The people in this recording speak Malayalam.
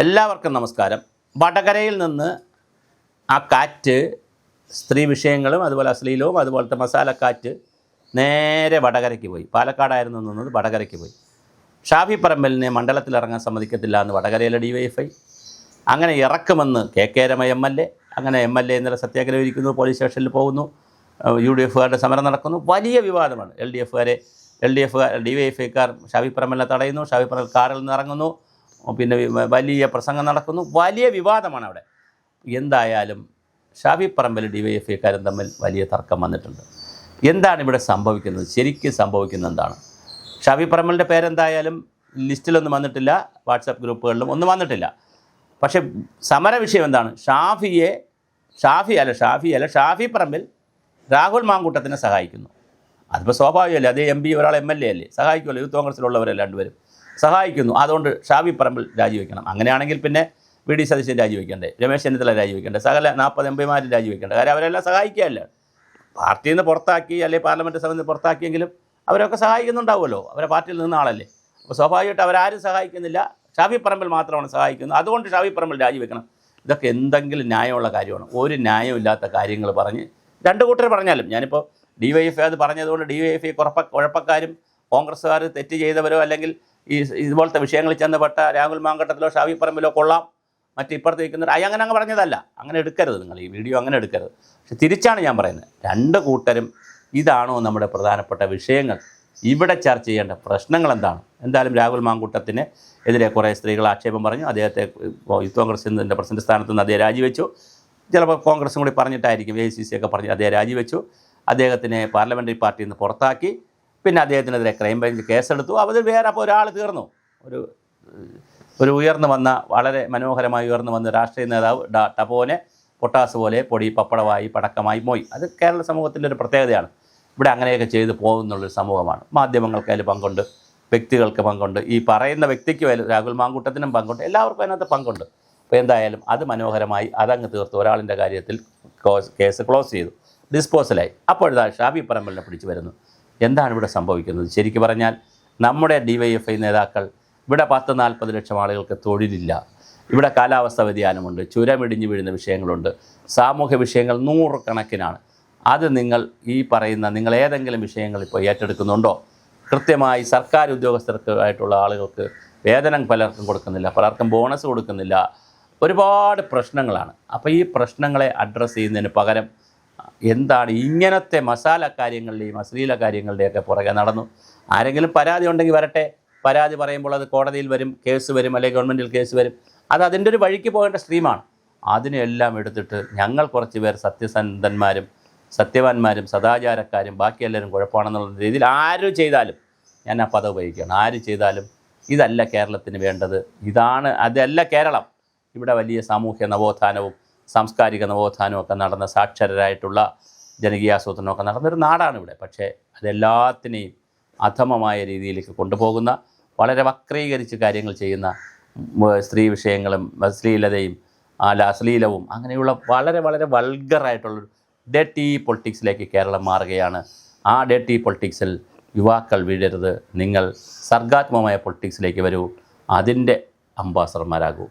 എല്ലാവർക്കും നമസ്കാരം. വടകരയിൽ നിന്ന് ആ കാറ്റ് സ്ത്രീ വിഷയങ്ങളും അതുപോലെ അശ്ലീലവും അതുപോലത്തെ മസാലക്കാറ്റ് നേരെ വടകരയ്ക്ക് പോയി. പാലക്കാടായിരുന്നു നിന്നത് വടകരയ്ക്ക് പോയി. ഷാഫി പറമ്പലിനെ മണ്ഡലത്തിൽ ഇറങ്ങാൻ സമ്മതിക്കത്തില്ല എന്ന് വടകരയിലെ ഡി വൈ എഫ് ഐ. അങ്ങനെ ഇറക്കുമെന്ന് K K Rema M L A. അങ്ങനെ എം എൽ എ ഇന്നലെ സത്യാഗ്രഹം ഇരിക്കുന്നു പോലീസ് സ്റ്റേഷനിൽ പോകുന്നു യു ഡി എഫുകാരുടെ സമരം നടക്കുന്നു. വലിയ വിവാദമാണ്. L D എഫുകാരെ L D F D Y F ഐക്കാർ Shafi പറമ്പലിനെ തടയുന്നു. ഷാഫി പറമ്പൽ കാറിൽ നിന്ന് ഇറങ്ങുന്നു. പിന്നെ വലിയ പ്രസംഗം നടക്കുന്നു. വലിയ വിവാദമാണ് അവിടെ. എന്തായാലും Shafi Parambil D Y F ഐക്കാരും തമ്മിൽ വലിയ തർക്കം വന്നിട്ടുണ്ട്. എന്താണ് ഇവിടെ സംഭവിക്കുന്നത്? ശരിക്കും സംഭവിക്കുന്നത് എന്താണ്? ഷാഫി പറമ്പലിന്റെ പേരെന്തായാലും ലിസ്റ്റിലൊന്നും വന്നിട്ടില്ല. വാട്സപ്പ് ഗ്രൂപ്പുകളിലും ഒന്നും വന്നിട്ടില്ല. പക്ഷേ സമര വിഷയം എന്താണ്? ഷാഫിയെ ഷാഫി അല്ല ഷാഫി അല്ല ഷാഫി പറമ്പിൽ രാഹുൽ മാങ്കൂട്ടത്തിനെ സഹായിക്കുന്നു. അതിപ്പോൾ സ്വാഭാവികമല്ലേ? അതേ എം പി ഒരാൾ എം എൽ എ അല്ലേ? സഹായിക്കുമല്ലോ യൂത്ത് കോൺഗ്രസ്സിലുള്ളവരെ രണ്ടുപേരും. സഹായിക്കുന്നു. അതുകൊണ്ട് ഷാബി പറമ്പിൽ രാജിവെക്കണം. അങ്ങനെയാണെങ്കിൽ പിന്നെ വി ഡി സതീശൻ രാജിവെക്കണ്ടേ? രമേശ് ചെന്നിത്തല രാജിവെക്കണ്ടേ? സകല നാൽപ്പത് എം പിമാരും രാജിവെക്കണ്ടേ? കാര്യം അവരെല്ലാം സഹായിക്കുകയല്ല. പാർട്ടിയിൽ നിന്ന് പുറത്താക്കി അല്ലെങ്കിൽ പാർലമെന്റ് സഭയിൽ നിന്ന് പുറത്താക്കിയെങ്കിലും അവരൊക്കെ സഹായിക്കുന്നുണ്ടാവുമല്ലോ. അവരെ പാർട്ടിയിൽ നിന്ന ആളല്ലേ. അപ്പോൾ സ്വാഭാവികമായിട്ട് അവരാരും സഹായിക്കുന്നില്ല. ഷാഫി പറമ്പിൽ മാത്രമാണ് സഹായിക്കുന്നത്. അതുകൊണ്ട് ഷാഫി പറമ്പിൽ രാജിവെക്കണം. ഇതൊക്കെ എന്തെങ്കിലും ന്യായമുള്ള കാര്യമാണ്. ഒരു ന്യായമില്ലാത്ത കാര്യങ്ങൾ പറഞ്ഞ് രണ്ട് കൂട്ടർ പറഞ്ഞാലും ഞാനിപ്പോൾ ഡി വൈ എഫ് അത് പറഞ്ഞതുകൊണ്ട് ഡി വൈ എഫ് കുഴപ്പ കുഴപ്പക്കാരും കോൺഗ്രസ്സുകാർ തെറ്റ് ചെയ്തവരോ അല്ലെങ്കിൽ ഈ ഇതുപോലത്തെ വിഷയങ്ങളിൽ ചെന്നപ്പെട്ട രാഹുൽ മാങ്കട്ടത്തിലോ ഷാവി പറമ്പിലോ കൊള്ളാം. മറ്റേ ഇപ്പുറത്ത് നിൽക്കുന്ന അയ്യ അങ്ങനെ അങ്ങ് പറഞ്ഞതല്ല. അങ്ങനെ എടുക്കരുത് നിങ്ങൾ. ഈ വീഡിയോ അങ്ങനെ എടുക്കരുത്. പക്ഷെ തിരിച്ചാണ് ഞാൻ പറയുന്നത്. രണ്ട് കൂട്ടരും ഇതാണോ നമ്മുടെ പ്രധാനപ്പെട്ട വിഷയങ്ങൾ? ഇവിടെ ചർച്ച ചെയ്യേണ്ട പ്രശ്നങ്ങൾ എന്താണ്? എന്തായാലും രാഹുൽ മാങ്കൂട്ടത്തിന് എതിരെ കുറേ സ്ത്രീകൾ ആക്ഷേപം പറഞ്ഞു. അദ്ദേഹത്തെ യൂത്ത് കോൺഗ്രസിന്റെ പ്രസിഡന്റ് സ്ഥാനത്ത് നിന്ന് അദ്ദേഹം രാജിവെച്ചു. ചിലപ്പോൾ കോൺഗ്രസും കൂടി പറഞ്ഞിട്ടായിരിക്കും. എ സി സി ഒക്കെ പറഞ്ഞ് അദ്ദേഹം രാജിവെച്ചു. അദ്ദേഹത്തിനെ പാർലമെന്ററി പാർട്ടിയിൽ നിന്ന് പുറത്താക്കി. പിന്നെ അദ്ദേഹത്തിനെതിരെ ക്രൈംബ്രാഞ്ച് കേസെടുത്തു. അവർ വേറെ അപ്പോൾ ഒരാൾ തീർന്നു. ഒരു ഒരു ഉയർന്നു വന്ന വളരെ മനോഹരമായി ഉയർന്നു വന്ന രാഷ്ട്രീയ നേതാവ് ടപോനെ പൊട്ടാസ് പോലെ പൊടി പപ്പടമായി പടക്കമായി പോയി. അത് കേരള സമൂഹത്തിന്റെ ഒരു പ്രത്യേകതയാണ്. ഇവിടെ അങ്ങനെയൊക്കെ ചെയ്ത് പോകുന്നുള്ളൊരു സമൂഹമാണ്. മാധ്യമങ്ങൾക്ക് അതിൽ പങ്കുണ്ട് വ്യക്തികൾക്ക് പങ്കുണ്ട്. ഈ പറയുന്ന വ്യക്തിക്ക് വേലും രാഹുൽ മാങ്കൂട്ടത്തിനും പങ്കുണ്ട്. എല്ലാവർക്കും അതിനകത്ത് പങ്കുണ്ട്. അപ്പോൾ എന്തായാലും അത് മനോഹരമായി അതങ്ങ് തീർത്ത്. ഒരാളിന്റെ കാര്യത്തിൽ കേസ് ക്ലോസ് ചെയ്തു. ഡിസ്പോസലായി. അപ്പോഴാണ് ഷാബി പറമ്പലിനെ പിടിച്ചു വരുന്നു എന്താണ് ഇവിടെ സംഭവിക്കുന്നത്? ശരിക്കും പറഞ്ഞാൽ നമ്മുടെ ഡി വൈ എഫ് ഐ നേതാക്കൾ ഇവിടെ പത്ത് നാൽപ്പത് ലക്ഷം ആളുകൾക്ക് തൊഴിലില്ല. ഇവിടെ കാലാവസ്ഥ വ്യതിയാനമുണ്ട് ചുരമിടിഞ്ഞു വീഴുന്ന വിഷയങ്ങളുണ്ട് സാമൂഹ്യ വിഷയങ്ങൾ നൂറുകണക്കിനാണ്. അത് നിങ്ങൾ ഈ പറയുന്ന നിങ്ങൾ ഏതെങ്കിലും വിഷയങ്ങൾ ഇപ്പോൾ ഏറ്റെടുക്കുന്നുണ്ടോ? കൃത്യമായി സർക്കാർ ഉദ്യോഗസ്ഥർക്ക് ആയിട്ടുള്ള ആളുകൾക്ക് വേതനം പലർക്കും കൊടുക്കുന്നില്ല പലർക്കും ബോണസ് കൊടുക്കുന്നില്ല. ഒരുപാട് പ്രശ്നങ്ങളാണ്. അപ്പോൾ ഈ പ്രശ്നങ്ങളെ അഡ്രസ്സ് ചെയ്യുന്നതിന് പകരം എന്താണ് ഇങ്ങനത്തെ മസാല കാര്യങ്ങളുടെയും അശ്ലീല കാര്യങ്ങളുടെയൊക്കെ പുറകെ നടന്നു. ആരെങ്കിലും പരാതി ഉണ്ടെങ്കിൽ വരട്ടെ. പരാതി പറയുമ്പോൾ അത് കോടതിയിൽ വരും കേസ് വരും അല്ലെങ്കിൽ ഗവൺമെന്റിൽ കേസ് വരും. അത് അതിന്റെ ഒരു വഴിക്ക് പോകേണ്ട സ്ട്രീമാണ്. അതിനെല്ലാം എടുത്തിട്ട് ഞങ്ങൾ കുറച്ച് പേർ സത്യസന്ധന്മാരും സത്യവാന്മാരും സദാചാരക്കാരും ബാക്കി എല്ലാവരും കുഴപ്പമാണെന്നുള്ള രീതിയിൽ ആര് ചെയ്താലും ഞാൻ ആ പദം ഉപയോഗിക്കുകയാണ്. ആര് ചെയ്താലും ഇതല്ല കേരളത്തിന് വേണ്ടത്. ഇതാണ് അതല്ല കേരളം. ഇവിടെ വലിയ സാമൂഹ്യ നവോത്ഥാനവും സാംസ്കാരിക നവോത്ഥാനമൊക്കെ നടന്ന സാക്ഷരരായിട്ടുള്ള ജനകീയാസൂത്രണമൊക്കെ നടന്നൊരു നാടാണ് ഇവിടെ. പക്ഷേ അതെല്ലാത്തിനെയും അധമമായ രീതിയിലേക്ക് കൊണ്ടുപോകുന്ന വളരെ വക്രീകരിച്ച് കാര്യങ്ങൾ ചെയ്യുന്ന സ്ത്രീ വിഷയങ്ങളും അശ്ലീലതയും അല്ല അശ്ലീലവും അങ്ങനെയുള്ള വളരെ വളരെ വൾഗറായിട്ടുള്ളൊരു ഡെറ്റി പൊളിറ്റിക്സിലേക്ക് കേരളം മാറുകയാണ്. ആ ഡെറ്റി പൊളിറ്റിക്സിൽ യുവാക്കൾ വീഴരുത്. നിങ്ങൾ സർഗാത്മകമായ പൊളിറ്റിക്സിലേക്ക് വരൂ. അതിന്റെ അംബാസഡർമാരാകൂ.